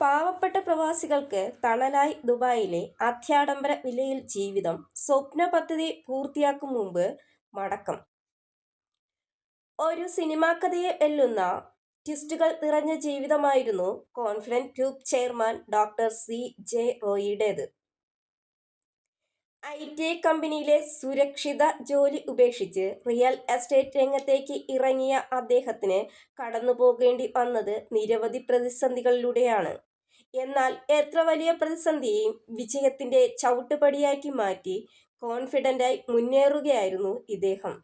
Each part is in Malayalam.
പാവപ്പെട്ട പ്രവാസികൾക്ക് തണലായി ദുബായിലെ അത്യാഡംബര വിലയിൽ ജീവിതം സ്വപ്ന പദ്ധതി പൂർത്തിയാക്കും മുമ്പ് മടക്കം. ഒരു സിനിമാ കഥയെ എല്ലുന്ന ട്വിസ്റ്റുകൾ നിറഞ്ഞ ജീവിതമായിരുന്നു confident group chairman doctor C J റോയിയുടേത്. I T കമ്പനിയിലെ സുരക്ഷിത ജോലി ഉപേക്ഷിച്ച് റിയൽ എസ്റ്റേറ്റ് രംഗത്തേക്ക് ഇറങ്ങിയ അദ്ദേഹത്തിന് കടന്നുപോകേണ്ടി വന്നത് നിരവധി പ്രതിസന്ധികളിലൂടെയാണ്. എന്നാൽ എത്ര വലിയ പ്രതിസന്ധിയെയും വിജയത്തിന്റെ ചവിട്ടുപടിയാക്കി മാറ്റി കോൺഫിഡന്റായി മുന്നേറുകയായിരുന്നു ഇദ്ദേഹം.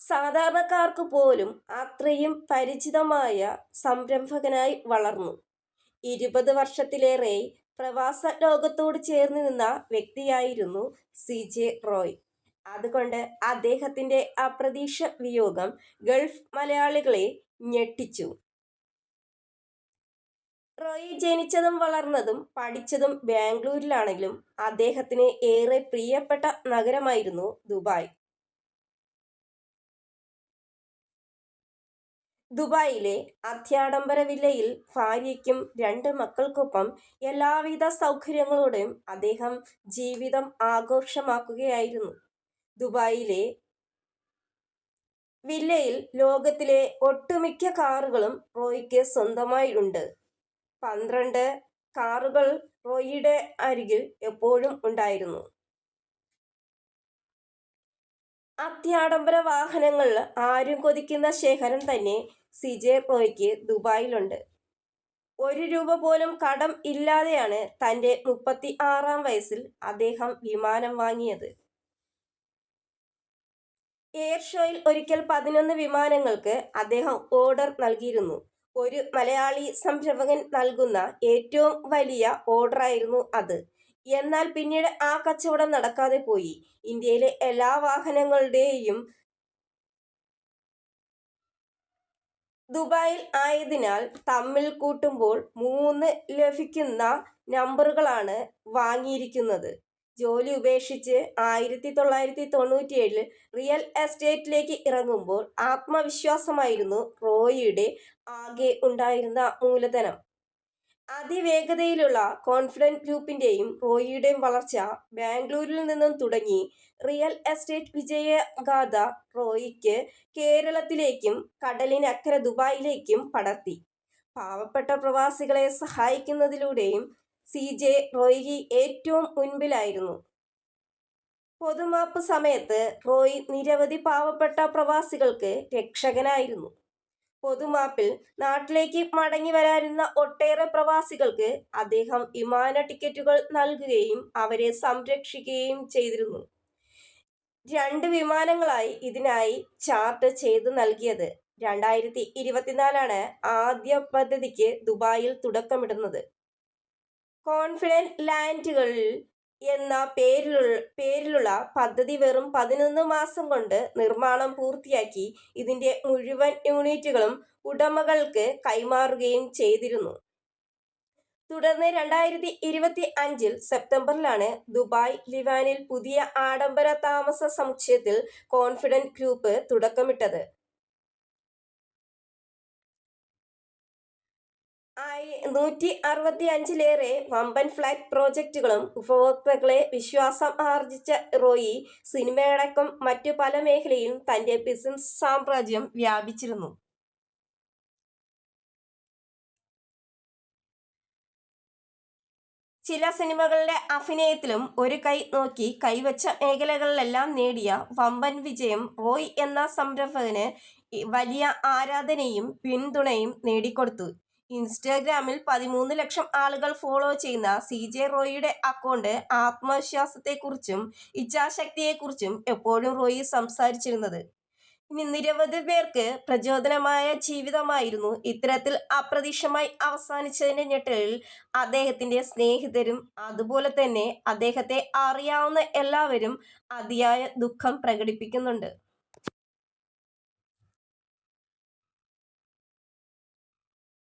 സാധാരണക്കാർക്ക് പോലും അത്രയും പരിചിതമായ സംരംഭകനായി വളർന്നു. ഇരുപത് വർഷത്തിലേറെ പ്രവാസ ലോകത്തോട് ചേർന്ന് നിന്ന വ്യക്തിയായിരുന്നു സി ജെ റോയ്. അതുകൊണ്ട് അദ്ദേഹത്തിന്റെ അപ്രതീക്ഷ വിയോഗം ഗൾഫ് മലയാളികളെ ഞെട്ടിച്ചു. റോയ് ജനിച്ചതും വളർന്നതും പഠിച്ചതും ബാംഗ്ലൂരിലാണെങ്കിലും അദ്ദേഹത്തിന് ഏറെ പ്രിയപ്പെട്ട നഗരമായിരുന്നു ദുബായ്. ദുബായിലെ അത്യാഡംബര വില്ലയിൽ ഭാര്യയ്ക്കും രണ്ട് മക്കൾക്കൊപ്പം എല്ലാവിധ സൗകര്യങ്ങളോടെയും അദ്ദേഹം ജീവിതം ആഘോഷമാക്കുകയായിരുന്നു. ദുബായിലെ വില്ലയിൽ ലോകത്തിലെ ഒട്ടുമിക്ക കാറുകളും റോയ്ക്ക് സ്വന്തമായി ഉണ്ട്. പന്ത്രണ്ട് കാറുകൾ റോയിയുടെ അരികിൽ എപ്പോഴും ഉണ്ടായിരുന്നു. അത്യാഡംബര വാഹനങ്ങൾ ആരും കൊതിക്കുന്ന ശേഖരം തന്നെ സിജെ റോയ്ക്ക് ദുബായിലുണ്ട്. ഒരു രൂപ പോലും കടം ഇല്ലാതെയാണ് തന്റെ മുപ്പത്തി ആറാം വയസ്സിൽ അദ്ദേഹം വിമാനം വാങ്ങിയത്. എയർ ഷോയിൽ ഒരിക്കൽ പതിനൊന്ന് വിമാനങ്ങൾക്ക് അദ്ദേഹം ഓർഡർ നൽകിയിരുന്നു. ഒരു മലയാളി സംരംഭകൻ നൽകുന്ന ഏറ്റവും വലിയ ഓർഡറായിരുന്നു അത്. എന്നാൽ പിന്നീട് ആ കച്ചവടം നടക്കാതെ പോയി. ഇന്ത്യയിലെ എല്ലാ വാഹനങ്ങളുടെയും ദുബായിൽ ആയതിനാൽ തമ്മിൽ കൂട്ടുമ്പോൾ മൂന്ന് ലഭിക്കുന്ന നമ്പറുകളാണ് വാങ്ങിയിരിക്കുന്നത്. ജോലി ഉപേക്ഷിച്ച് ആയിരത്തി തൊള്ളായിരത്തി തൊണ്ണൂറ്റിയേഴിൽ റിയൽ എസ്റ്റേറ്റിലേക്ക് ഇറങ്ങുമ്പോൾ ആത്മവിശ്വാസമായിരുന്നു റോയിയുടെ ആകെ ഉണ്ടായിരുന്ന മൂലധനം. അതിവേഗതയിലുള്ള കോൺഫിഡന്റ് ഗ്രൂപ്പിന്റെയും റോയിയുടെയും വളർച്ച ബാംഗ്ലൂരിൽ നിന്നും തുടങ്ങി റിയൽ എസ്റ്റേറ്റ് വിജയഗാഥ റോയിക്ക് കേരളത്തിലേക്കും കടലിനക്കര ദുബായിലേക്കും പടർത്തി. പാവപ്പെട്ട പ്രവാസികളെ സഹായിക്കുന്നതിലൂടെയും സി ജെ റോയി ഏറ്റവും മുൻപിലായിരുന്നു. പൊതുമാപ്പ് സമയത്ത് റോയി നിരവധി പാവപ്പെട്ട പ്രവാസികൾക്ക് രക്ഷകനായിരുന്നു. പൊതുമാപ്പിൽ നാട്ടിലേക്ക് മടങ്ങി വരാനിരുന്ന ഒട്ടേറെ പ്രവാസികൾക്ക് അദ്ദേഹം വിമാന ടിക്കറ്റുകൾ നൽകുകയും അവരെ സംരക്ഷിക്കുകയും ചെയ്തിരുന്നു. രണ്ട് വിമാനങ്ങളായി ഇതിനായി ചാർട്ട് ചെയ്ത് നൽകിയത്. രണ്ടായിരത്തി ഇരുപത്തിനാലാണ് ആദ്യ പദ്ധതിക്ക് ദുബായിൽ തുടക്കമിടുന്നത്. കോൺഫിഡന്റ് ലാൻഡുകളിൽ എന്ന പേരിലുള്ള പേരിലുള്ള പദ്ധതി വെറും പതിനൊന്ന് മാസം കൊണ്ട് നിർമ്മാണം പൂർത്തിയാക്കി ഇതിന്റെ മുഴുവൻ യൂണിറ്റുകളും ഉടമകൾക്ക് കൈമാറുകയും ചെയ്തിരുന്നു. തുടർന്ന് രണ്ടായിരത്തി ഇരുപത്തി അഞ്ചിൽ സെപ്റ്റംബറിലാണ് ദുബായ് ലിവാനിൽ പുതിയ ആഡംബര താമസ സമുച്ചയത്തിൽ കോൺഫിഡന്റ് ഗ്രൂപ്പ് തുടക്കമിട്ടത്. നൂറ്റി അറുപത്തി അഞ്ചിലേറെ വമ്പൻ ഫ്ലാറ്റ് പ്രോജക്റ്റുകളും ഉപഭോക്താക്കളെ വിശ്വാസം ആർജിച്ച റോയി സിനിമയടക്കം മറ്റു പല മേഖലയിലും തന്റെ ബിസിനസ് സാമ്രാജ്യം വ്യാപിച്ചിരുന്നു. ചില സിനിമകളുടെ അഭിനയത്തിലും ഒരു കൈ നോക്കി കൈവച്ച മേഖലകളിലെല്ലാം നേടിയ വമ്പൻ വിജയം റോയ് എന്ന സംരംഭകന് വലിയ ആരാധനയും പിന്തുണയും നേടിക്കൊടുത്തു. ഇൻസ്റ്റാഗ്രാമിൽ പതിമൂന്ന് ലക്ഷം ആളുകൾ ഫോളോ ചെയ്യുന്ന സി ജെ റോയിയുടെ അക്കൗണ്ട് ആത്മവിശ്വാസത്തെക്കുറിച്ചും ഇച്ഛാശക്തിയെക്കുറിച്ചും എപ്പോഴും റോയി സംസാരിച്ചിരുന്നത്. ഇനി നിരവധി പേർക്ക് പ്രചോദനമായ ജീവിതമായിരുന്നു ഇത്തരത്തിൽ അപ്രതീക്ഷമായി അവസാനിച്ചതിന്റെ ഞെട്ടലിൽ അദ്ദേഹത്തിന്റെ സ്നേഹിതരും അതുപോലെ തന്നെ അദ്ദേഹത്തെ അറിയാവുന്ന എല്ലാവരും അതിയായ ദുഃഖം പ്രകടിപ്പിക്കുന്നുണ്ട്.